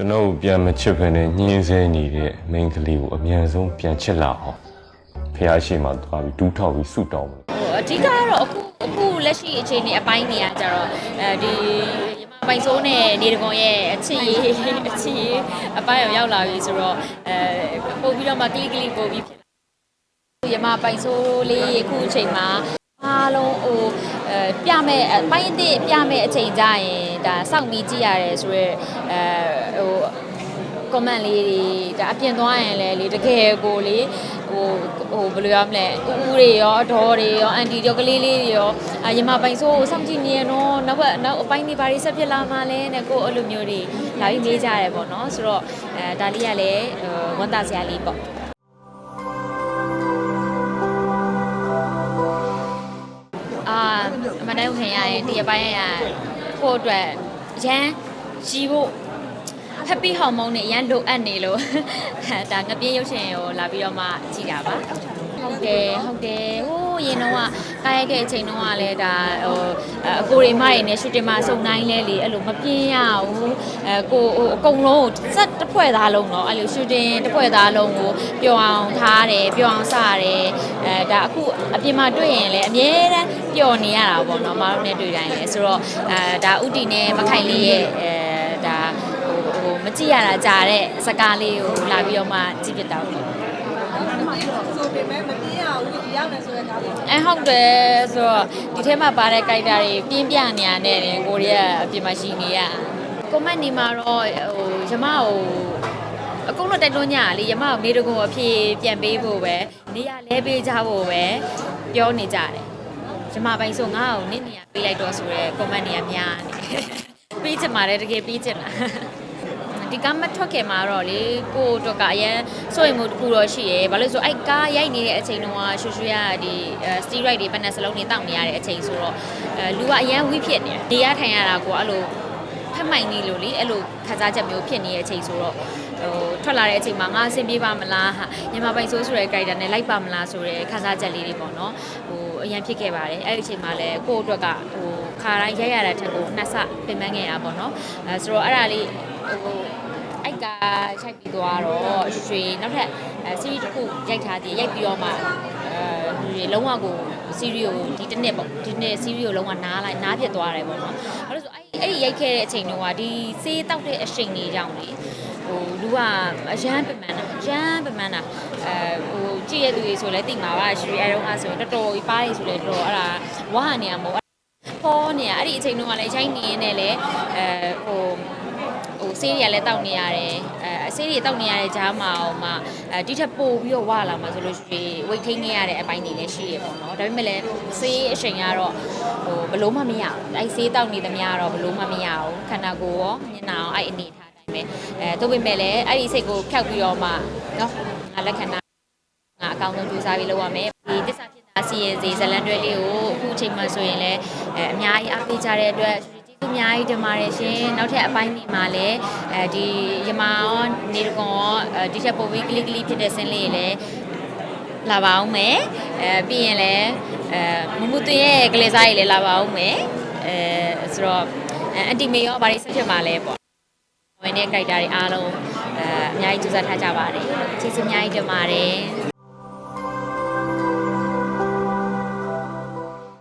ကျွန်တော်ကိုပြန်မချစ်ဖ ೇನೆ ညှင်းဆဲနေတဲ့မိန်းကလေးကိုအမြန်ဆုံးပြန်ချစ်လာအောင်ဖះရှိမှသွားပြီးဒူးထောက်ပြီးဆုတောင်းမယ်ဟိုအဓိကကတော့အခုအခုလက်ရှိအခြေအနေအပိုင်းနေရကြတော့အဲဒီရမပိုင်စိုးနဲ့နေတကွန်ရဲ့အချစ်ရေးအချစ်ရေးအပိုင်းရောက်ရောက်လာပြီဆိုတော့အဲပို့ပြီးတော့မှကလီကလီပို့ပြီးဖြစ်လာရမပိုင်စိုးလေးအခုအချိန်မှာ အားလုံးဟိုအဲပြမဲ့အပိုင်းအသစ်ပြမဲ့အချိန်ကြရင်ဒါစောင့်ပြီးကြည့်ရတယ်ဆိုတော့အဲဟို comment လေးတွေဒါအပြင်သွားရင်လည်းလေတကယ်ကိုလေဟိုဟိုဘယ်လိုရမလဲဦးဦးတွေရောအတော်တွေရောအန်တီရောကလေးလေးတွေရောအာရမပိုင်ဆိုးကိုစောင့်ကြည့်နေရတော့နောက်ကနောက်အပိုင်းတွေဘာတွေဆက်ဖြစ်လာမှလဲနဲ့ကိုအဲ့လိုမျိုးတွေလာပြီးမေးကြရတယ်ပေါ့နော်ဆိုတော့အဲဒါလေးကလည်းဟိုဝန်တာစရာလေးပေါ့ အမတိုင်းခင်ရရင်ဒီအပိုင်းရဖို့အတွက်ရန်ကြီးဖို့ happy hormone နဲ့အရန်လိုအပ်နေလို့ဒါငပြင်းရုပ်ရှင်ကိုလာပြီးတော့မှကြည်တာပါဟုတ်တယ်ဟုတ်တယ်ဟိုးရင်တော့ ကကားရိုက်တဲ့အချိန်တုန်းကလည်းဒါဟိုအကိုရီမတွေနဲ့ရှူတင်မှာစုံတိုင်းလဲလေအဲ့လိုမပြင်းရဘူးအဲကိုဟိုအကုန်လုံးစက်တစ်ဖွဲ့သားလုံးတော့အဲ့လိုရှူတင်တစ်ဖွဲ့သားလုံးကိုပျော်အောင်ထားတယ်ပျော်အောင်စရတယ်အဲဒါအခုအပြင်မှာတွေ့ရင်လည်းအမြဲတမ်းပျော်နေရတာပေါ့နော်မအားနဲ့တွေ့တိုင်းလဲဆိုတော့အဲဒါဥတီနဲ့မခိုင်လေးရဲ့အဲဒါဟိုမကြည့်ရတာကြာတဲ့စကားလေးကိုလာပြီးတော့မှကြည့်ပြတော့ တယ်ဆိုပေမဲ့မပြေးရဘူးဒီရောက်နေဆိုတဲ့ကားပေါ့အဲဟုတ်တယ်ဆိုတော့ဒီထဲမှာပါတဲ့ character တွေပြင်းပြနေရတဲ့တယ်ကိုရီးယားအပြင်မှာရှိနေရ comment နေမှာတော့ဟိုရမကိုအကုန်လုံးတိုက်တွန်းကြလေရမကိုနေတကုံအဖြစ်ပြန်ပေးဖို့ပဲနေရလဲပေးကြဖို့ပဲပြောနေကြတယ်ရမပိုင်းဆိုငါ့ကိုနင့်နေရပေးလိုက်တော့ဆိုတော့ comment တွေကများနေပေးချင်ပါတယ်တကယ်ပေးချင်တာ ဒီကားမထွက်ခင်မှာတော့လေကိုယ့်အတွက်ကအရင်စိုးရိမ်မှုတစ်ခုတော့ရှိရယ်ဘာလို့လဲဆိုအဲ့ကားရိုက်နေတဲ့အချိန်တုန်းကရှူရှူရဒီစတီရိုက်တွေပနက်စလုံးတွေတောက်နေရတဲ့အချိန်ဆိုတော့အဲလူကအရင်ဝိဖြစ်နေတယ်နေရထိုင်ရတာကိုအဲ့လိုဖက်မိုင်နေလို့လေအဲ့လိုခန်းစားချက်မျိုးဖြစ်နေတဲ့အချိန်ဆိုတော့ဟိုထွက်လာတဲ့အချိန်မှာငါအဆင်ပြေပါမလားဟာညမပိုင်ဆိုးဆိုတဲ့ character နဲ့လိုက်ပါမလားဆိုတဲ့ခန်းစားချက်လေးတွေပေါ့နော်ဟိုအရင်ဖြစ်ခဲ့ပါတယ်အဲ့ဒီအချိန်မှာလည်းကိုယ့်အတွက် ကဟို ခါတိုင်းရိုက်ရတဲ့ထက်ကိုနှစ်ဆပြင်ပန်းခဲ့တာပေါ့နော်အဲဆိုတော့အဲ့ဒါလေးဟိုအိုက်ကရိုက်ပြီးသွားတော့ရွှေနောက်ထပ်အဲ series တစ်ခုရိုက်ထားသေးရိုက်ပြီးတော့မှအဲလုံးဝကို series ကိုဒီတစ်နှစ်ပေါ့ဒီနှစ် series ကိုလုံးဝနားလိုက်နားပြတ်သွားတယ်ပေါ့နော်ဘာလို့ဆိုအဲ့အဲ့ဒီရိုက်ခဲ့တဲ့အချိန်တုန်းကဒီစေးတောက်တဲ့အချိန်လေးကြောင့်လေဟိုလူကအရန်ပမန်းတာရန်ပမန်းတာအဲဟိုကြည့်ရတဲ့သူတွေဆိုလဲသိမှာပါရွှေအဲတော့အဲ့ဆိုရင်တော်တော်ကြီးပါတယ်ဆိုလဲတော်တော်အဲ့ဒါဝါနေရမို့ ပေါ်နေရအဲ့ဒီအချိန်တုန်းကလည်းရိုက်နေရင်းနဲ့လေအဲဟိုဟိုဆေးတွေကလည်းတောက်နေရတယ်အဲဆေးတွေတောက်နေရတဲ့ကြားမှာဟိုမှာအဲဒီထက်ပို့ပြီးတော့ဝလာမှာဆိုလို့ရှိရင်ဝိတ်ထိန်နေရတဲ့အပိုင်းတွေလည်းရှိရပေါ့နော်ဒါပေမဲ့လည်းဆေးအချိန်ကတော့ဟိုဘလို့မှမရဘူးအဲဆေးတောက်နေသမျှတော့ဘလို့မှမရဘူးခန္ဓာကိုယ်ရောမျက်နှာရောအဲ့အနေထားတိုင်းပဲအဲတို့ပေမဲ့လည်းအဲ့ဒီစိတ်ကိုဖျောက်ပြီးတော့မှနော်ငါလက်ခံတာငါအကောင်းဆုံးကြိုးစားပြီးလုပ်ရမယ်ဒီတစ္ဆာဖြစ်တာ စီရင်စီဇလန်တွဲလေးကိုအခုအချိန်မှဆိုရင်လည်းအဲအများကြီးအားပေးကြတဲ့အတွက်ကျေးဇူးအများကြီးတင်ပါတယ်ရှင်နောက်ထပ်အပိုင်းတွေမှာလည်းအဲဒီရမရောနေတကွန်ရောအဲဒီချက်ပုံပြီးကလစ်ကလစ်ဖြစ်တဲ့ဆင်းလေးတွေလည်းလာပါအောင်မယ်အဲပြီးရင်လည်းအဲမမှုသွင်းရဲ့ကလေးစားကြီးလည်းလာပါအောင်မယ်အဲဆိုတော့အန်တီမေရောဘာတွေဆက်ဖြစ်မှာလဲပေါ့ဝင်တဲ့ character တွေအားလုံးအဲအများကြီးကြိုးစားထားကြပါတယ်ကျေးဇူးအများကြီးတင်ပါတယ်